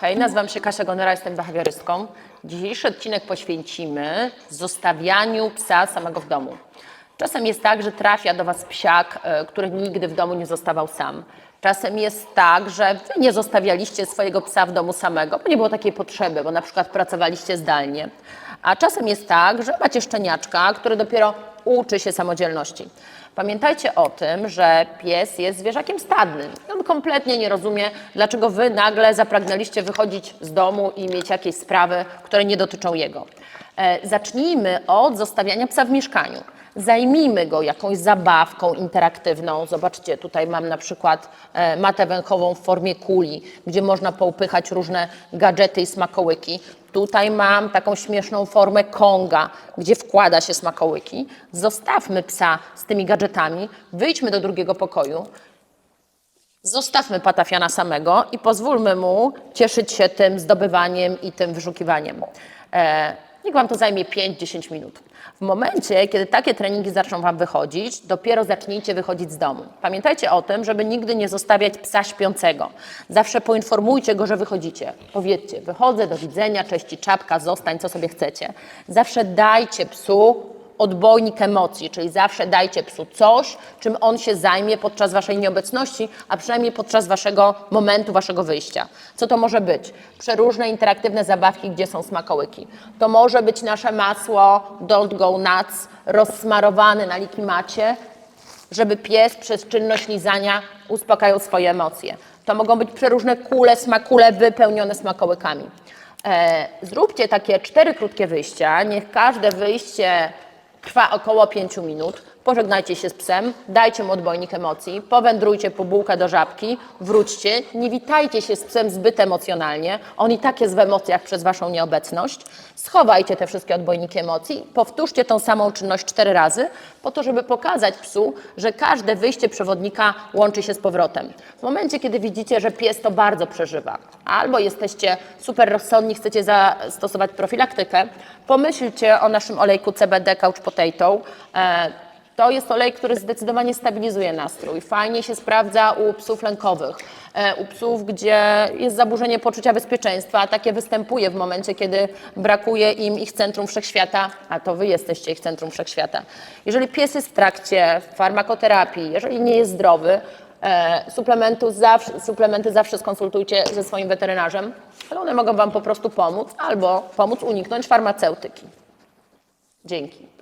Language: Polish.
Hej, nazywam się Kasia Gonera, jestem behawiorystką. Dzisiejszy odcinek poświęcimy zostawianiu psa samego w domu. Czasem jest tak, że trafia do Was psiak, e, który nigdy w domu nie zostawał sam. Czasem jest tak, że Wy nie zostawialiście swojego psa w domu samego, bo nie było takiej potrzeby, bo na przykład pracowaliście zdalnie. A czasem jest tak, że macie szczeniaczka, który dopiero uczy się samodzielności. Pamiętajcie o tym, że pies jest zwierzakiem stadnym. On kompletnie nie rozumie, dlaczego wy nagle zapragnęliście wychodzić z domu i mieć jakieś sprawy, które nie dotyczą jego. E, zacznijmy od zostawiania psa w mieszkaniu. Zajmijmy go jakąś zabawką interaktywną. Zobaczcie, tutaj mam na przykład e, matę węchową w formie kuli, gdzie można poupychać różne gadżety i smakołyki. Tutaj mam taką śmieszną formę konga, gdzie wkłada się smakołyki. Zostawmy psa z tymi gadżetami, wyjdźmy do drugiego pokoju, zostawmy patafiana samego i pozwólmy mu cieszyć się tym zdobywaniem i tym wyszukiwaniem. E, niech Wam to zajmie 5-10 minut. W momencie, kiedy takie treningi zaczną Wam wychodzić, dopiero zacznijcie wychodzić z domu. Pamiętajcie o tym, żeby nigdy nie zostawiać psa śpiącego. Zawsze poinformujcie go, że wychodzicie. Powiedzcie, wychodzę, do widzenia, cześć i czapka, zostań, co sobie chcecie. Zawsze dajcie psu odbojnik emocji, czyli zawsze dajcie psu coś, czym on się zajmie podczas waszej nieobecności, a przynajmniej podczas waszego momentu, waszego wyjścia. Co to może być? Przeróżne interaktywne zabawki, gdzie są smakołyki. To może być nasze masło Don't Go Nuts, rozsmarowane na likimacie, żeby pies przez czynność lizania uspokajał swoje emocje. To mogą być przeróżne kule, smakule wypełnione smakołykami. E, zróbcie takie cztery krótkie wyjścia. Niech każde wyjście trwa około 5 minut. Pożegnajcie się z psem, dajcie mu odbojnik emocji, powędrujcie po bułkę do żabki, wróćcie, nie witajcie się z psem zbyt emocjonalnie, on i tak jest w emocjach przez Waszą nieobecność. Schowajcie te wszystkie odbojniki emocji, powtórzcie tą samą czynność cztery razy, po to, żeby pokazać psu, że każde wyjście przewodnika łączy się z powrotem. W momencie, kiedy widzicie, że pies to bardzo przeżywa, albo jesteście super rozsądni, chcecie zastosować profilaktykę, pomyślcie o naszym olejku CBD Couch Potato. To jest olej, który zdecydowanie stabilizuje nastrój. Fajnie się sprawdza u psów lękowych, e, u psów, gdzie jest zaburzenie poczucia bezpieczeństwa. a Takie występuje w momencie, kiedy brakuje im ich centrum wszechświata, a to wy jesteście ich centrum wszechświata. Jeżeli pies jest w trakcie farmakoterapii, jeżeli nie jest zdrowy, e, suplementu zawsze, suplementy zawsze skonsultujcie ze swoim weterynarzem, ale one mogą Wam po prostu pomóc albo pomóc uniknąć farmaceutyki. Dzięki.